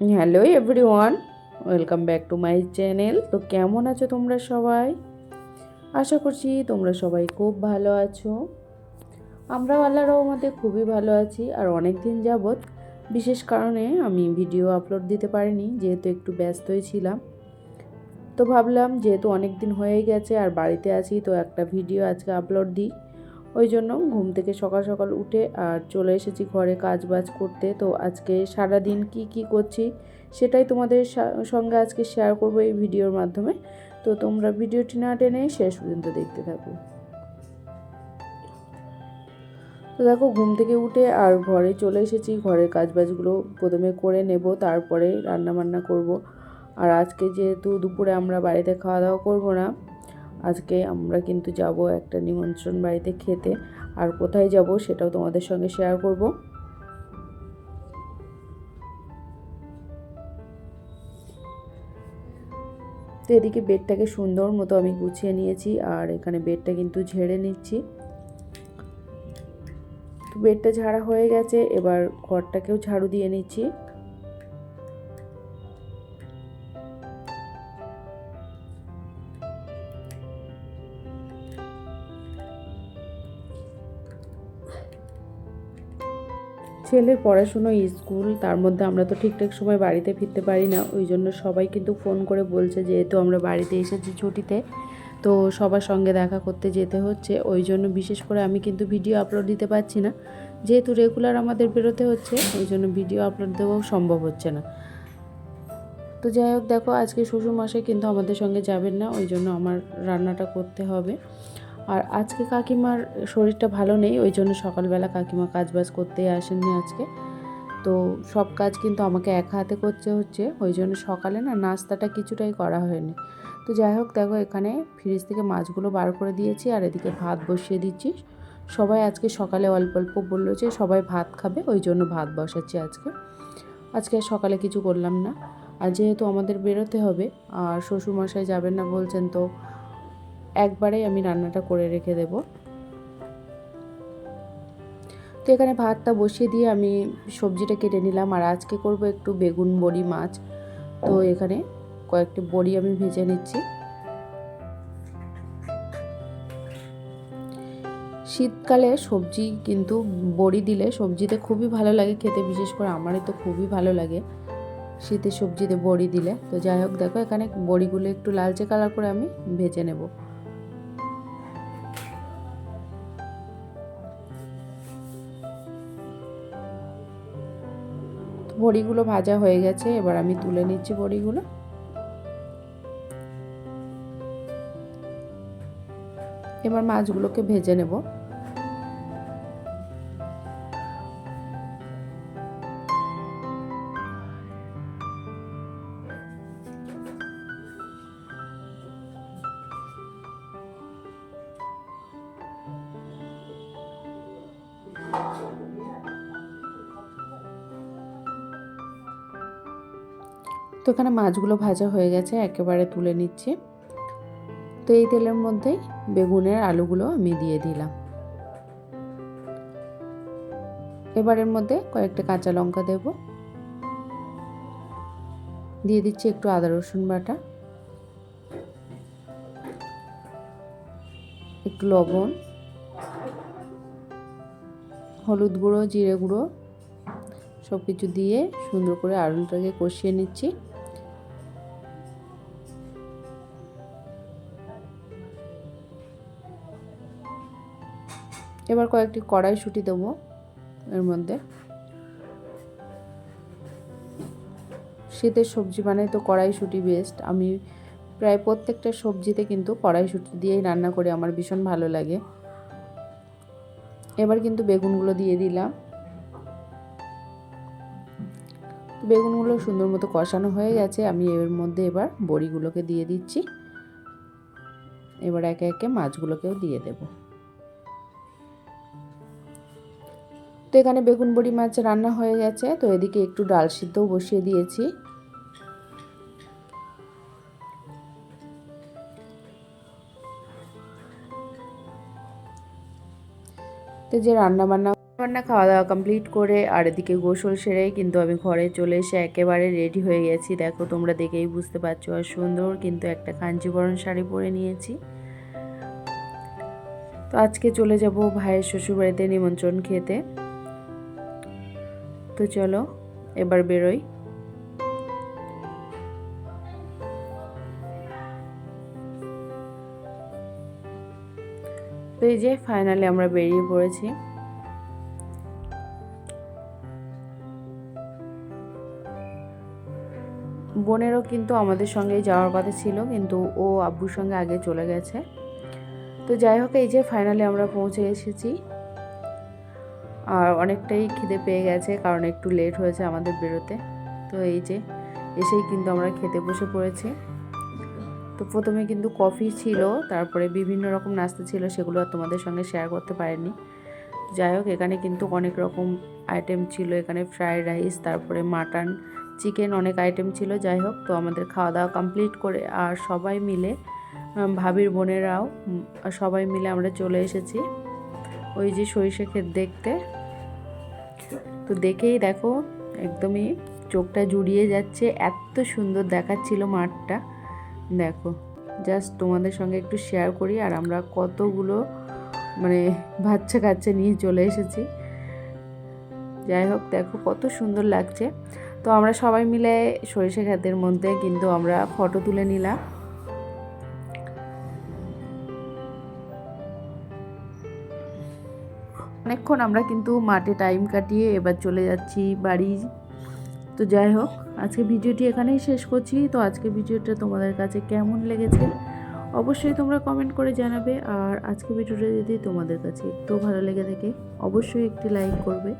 Hello everyone, welcome back to my channel. তো কেমন আছো তোমরা সবাই? আশা করছি তোমরা সবাই খুব ভালো আছো। আমরাও আল্লাহ রহমতে খুবই ভালো আছি, আর অনেক দিন যাবৎ, বিশেষ কারণে আমি ভিডিও আপলোড দিতে পারিনি, যেহেতু একটু ব্যস্তই ছিলাম। তো ভাবলাম, যেহেতু অনেক দিন হয়েই গেছে, আর বাড়িতে আছি, তো একটা ভিডিও আজকে আপলোড দিই। ওই জন্য ঘুম থেকে সকাল সকাল উঠে, আর চলে এসেছি ঘরে কাজ বাজ করতে। তো আজকে সারা দিন কি কি করছি সেটাই তোমাদের সঙ্গে আজকে শেয়ার করব এই ভিডিওর মাধ্যমে। তো তোমরা ভিডিওটি না টেনে শেষ পর্যন্ত দেখতে থাকো। তো দেখো, ঘুম থেকে উঠে আর ঘরে চলে এসেছি। ঘরের কাজ বাজগুলো প্রথমে করে নেব, তারপরে রান্না বান্না করব। আর আজকে যেহেতু দুপুরে আমরা বাড়িতে খাওয়া দাওয়া করব না আজকে আমরা কিন্তু যাব একটা নিমন্ত্রণ বাড়িতে খেতে। আর কোথায় যাব সেটাও তোমাদের সঙ্গে শেয়ার করব। তো এদিকে বেডটাকে সুন্দর মতো আমি গুছিয়ে নিয়েছি, আর এখানে বেডটা কিন্তু ঝেড়ে নিচ্ছি। বেডটা ঝাড়া হয়ে গেছে, এবার ঘরটাকেও ঝাড়ু দিয়ে নিচ্ছি। ছেলের পড়াশুনো, স্কুল, তার মধ্যে আমরা তো ঠিকঠাক সময় বাড়িতে ফিরতে পারি না। ওই জন্য সবাই কিন্তু ফোন করে বলছে, যেহেতু আমরা বাড়িতে এসেছি ছুটিতে, তো সবার সঙ্গে দেখা করতে যেতে হচ্ছে। ওই জন্য বিশেষ করে আমি কিন্তু ভিডিও আপলোড দিতে পারছি না। যেহেতু রেগুলার আমাদের বেরোতে হচ্ছে, ওই জন্য ভিডিও আপলোড দেওয়াও সম্ভব হচ্ছে না। তো যাই হোক, দেখো, আজকে শ্বশুর শ্বশুরমশাই কিন্তু আমাদের সঙ্গে যাবেন না, ওই জন্য আমার রান্নাটা করতে হবে। আর আজকে কাকিমার শরীরটা ভালো নেই, ওই জন্য সকালবেলা কাকিমা কাজ বাজ করতে আসেননি আজকে। তো সব কাজ কিন্তু আমাকে এক হাতে করতে হচ্ছে, ওই জন্য সকালে না নাস্তাটা কিছুটাই করা হয়নি। তো যাই হোক, দেখো এখানে ফ্রিজ থেকে মাছগুলো বার করে দিয়েছি আর এদিকে ভাত বসিয়ে দিচ্ছি। সবাই আজকে সকালে অল্প অল্প বলল যে সবাই ভাত খাবে, ওই জন্য ভাত বসাচ্ছি আজকে। আজকে সকালে কিছু করলাম না। আর যেহেতু আমাদের বেরোতে হবে, আর শ্বশুরমশাই যাবেন না বলছেন তো একবারেই আমি রান্নাটা করে রেখে দেব। তো এখানে ভাতটা বসিয়ে দিয়ে আমি সবজিটা কেটে নিলাম। আর আজকে করব একটু বেগুন বড়ি মাছ। তো এখানে কয়েকটি বড়ি আমি ভেজে নিচ্ছি। শীতকালে সবজি কিন্তু বড়ি দিলে সবজিতে খুবই ভালো লাগে খেতে। বিশেষ করে আমারই তো খুবই ভালো লাগে শীতের সবজিতে বড়ি দিলে। তো যাই হোক, দেখো এখানে বড়িগুলো একটু লালচে কালার করে আমি ভেজে নেব। বড়িগুলো ভাজা হয়ে গেছে এবার আমি তুলে নিচ্ছি বড়িগুলো। এবার মাছগুলোকে ভেজে নেব। তো এখানে মাছগুলো ভাজা হয়ে গেছে, একেবারে তুলে নিচ্ছি। তো এই তেলের মধ্যেই বেগুনের আলুগুলো আমি দিয়ে দিলাম। এবারের মধ্যে কয়েকটা কাঁচা লঙ্কা দেব। দিয়ে দিচ্ছি একটু আদা, রসুন বাটা। একটু লবণ। হলুদ গুঁড়ো, জিরে গুঁড়ো সব কিছু দিয়ে সুন্দর করে আলুটাকে কষিয়ে নিচ্ছি। এবার কয়েকটি কড়াইশুঁটি দেবো এর মধ্যে। শীতের সবজি মানে তো কড়াইশুঁটি বেস্ট আমি প্রায় প্রত্যেকটা সবজিতে কিন্তু কড়াইশুঁটি দিয়েই রান্না করি, আমার ভীষণ ভালো লাগে। এবার কিন্তু বেগুনগুলো দিয়ে দিলাম। বেগুনগুলো সুন্দর মতো কষানো হয়ে গেছে। আমি এর মধ্যে এবার বড়িগুলোকে দিয়ে দিচ্ছি। এবার একে একে মাছগুলোকেও দিয়ে দেব। এখানে বেগুন বড়ি মাছ রান্না হয়ে গেছে। তো এদিকে একটু ডাল সিদ্ধও বসিয়ে দিয়েছি। তো যে রান্না বান্না রান্নাবান্না খাওয়া দাওয়া কমপ্লিট করে আর এদিকে গোসল সেরে কিন্তু আমি ঘরে চলে এসে একেবারে রেডি হয়ে গেছি। দেখো, তোমরা দেখেই বুঝতে পারছ আর সুন্দর কিন্তু একটা কাঞ্জিবরণ শাড়ি পরে নিয়েছি। তো আজকে চলে যাব ভাইয়ের শ্বশুরবাড়িতে নিমন্ত্রণ খেতে। তো চলো, এবার বেরোই। তো এই যে ফাইনালি আমরা বেরিয়ে পড়েছি। বোনেরও কিন্তু আমাদের সঙ্গেই যাওয়ার কথা ছিল, কিন্তু ও আব্বুর সঙ্গে আগে চলে গেছে। তো যাই হোক, এই যে ফাইনালি আমরা পৌঁছে এসেছি। আর অনেকটাই খিদে পেয়ে গেছে কারণ একটু লেট হয়েছে আমাদের বেরোতে। তো এই যে, এসেই কিন্তু আমরা খেতে বসে পড়েছি। তো প্রথমে কিন্তু কফি ছিল, তারপরে বিভিন্ন রকম নাস্তা ছিল, সেগুলো আর তোমাদের সঙ্গে শেয়ার করতে পারিনি। যাই হোক, এখানে কিন্তু অনেক রকম আইটেম ছিল। এখানে ফ্রাইড রাইস তারপরে মাটন চিকেন অনেক আইটেম ছিল। যাই হোক, তো আমাদের খাওয়া দাওয়া কমপ্লিট করে আর সবাই মিলে ভাবির বোনেরাও সবাই মিলে আমরা চলে এসেছি। ওই যে সরিষা ক্ষেত দেখতে। তো দেখেই দেখো, একদমই চোখটা জুড়িয়ে যাচ্ছে, এত সুন্দর দেখাচ্ছিল মাঠটা। দেখো জাস্ট তোমাদের সঙ্গে একটু শেয়ার করি আর আমরা কতগুলো মানে বাচ্চা কাচ্চা নিয়ে চলে এসেছি। যাই হোক, দেখো কত সুন্দর লাগছে। তো আমরা সবাই মিলে সরিষা ক্ষেতের মধ্যে কিন্তু আমরা ফটো তুলে নিলাম। অনেকক্ষণ আমরা কিন্তু মাঠে টাইম কাটিয়ে এবার চলে যাচ্ছি বাড়ি। তো যাই হোক, আজকে ভিডিওটি এখানেই শেষ করছি। তো আজকে ভিডিওটা তোমাদের কাছে কেমন লেগেছে? অবশ্যই তোমরা কমেন্ট করে জানাবে। আর আজকে ভিডিওটা যদি তোমাদের কাছে একটু ভালো লেগে থাকে, অবশ্যই একটি লাইক করবে।